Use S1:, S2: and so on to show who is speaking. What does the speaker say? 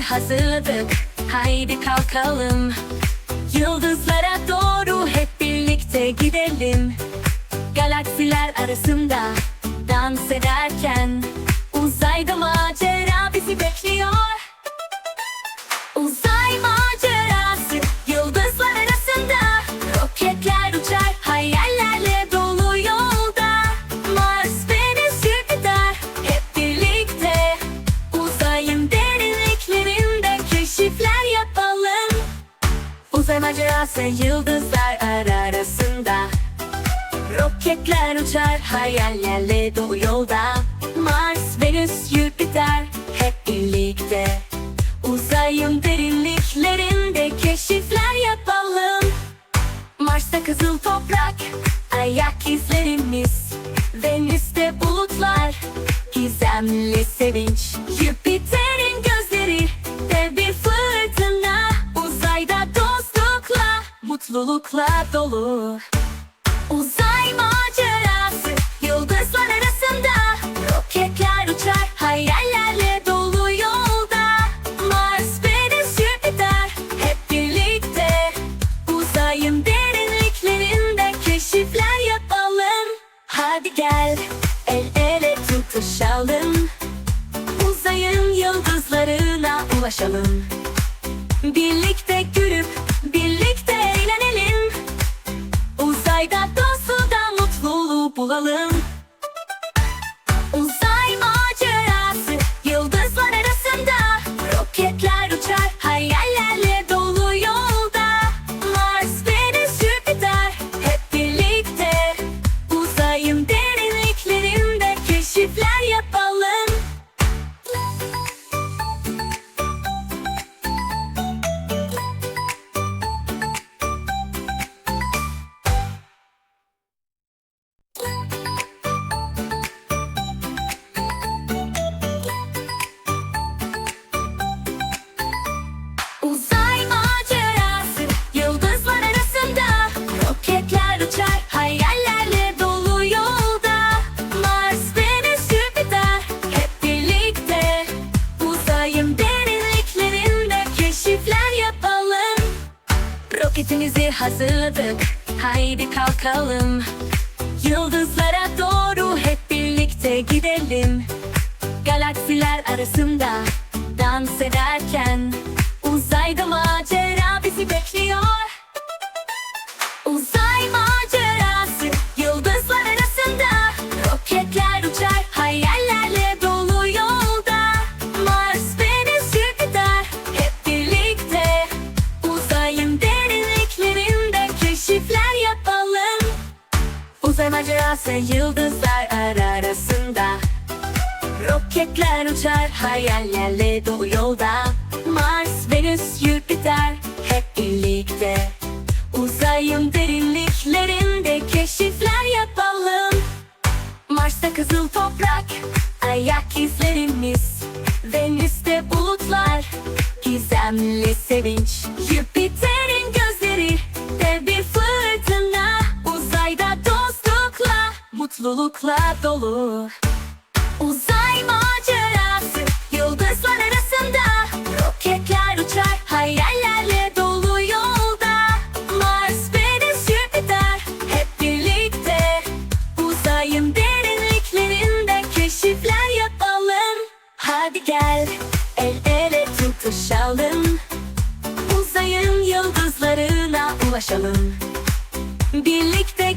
S1: hazırladık. Haydi kalkalım. Yıldızlara doğru hep birlikte gidelim. Galaksiler arasında dans ederken Uzayda macera Uzay macerası Yıldızlar arasında. Roketler uçar Hayallerle dolu yolda. Mars, Venüs, Jüpiter Hep birlikte. Uzayın derinliklerinde keşifler yapalım. Mars'ta kızıl toprak Ayak izlerimiz. Venüs'te bulutlar Gizemli sevinç. Jüpiter'in Mutlulukla dolu. Uzay macerası Yıldızlar arasında. Roketler uçar Hayallerle dolu yolda. Mars, Venüs, Jüpiter Hep birlikte. Uzayın derinliklerinde Keşifler yapalım. Hadi gel El ele tutuşalım. Uzayın yıldızlarına ulaşalım. Birlikte gülüp Birlikte Uzayda dostluğda mutluluğu bulalım Uzay hazırladık. Haydi kalkalım. Yıldızlara doğru hep birlikte gidelim. Galaksiler arasında dans ederken Uzayda macera Uzay macerası Yıldızlar arasında. Roketler uçar hayallerle dolu yolda. Mars, Venüs, Jüpiter hep birlikte. Uzayın derinliklerinde keşifler yapalım. Mars'ta kızıl toprak Ayak izlerimiz. Venüs'te bulutlar Gizemli sevinç. Jüpiter'in Mutlulukla dolu. Uzay macerası Yıldızlar arasında. Roketler uçar Hayallerle dolu yolda. Mars, Venüs, Jüpiter Hep birlikte. Uzayın derinliklerinde Keşifler yapalım. Hadi gel El ele tutuşalım. Uzayın yıldızlarına ulaşalım. Birlikte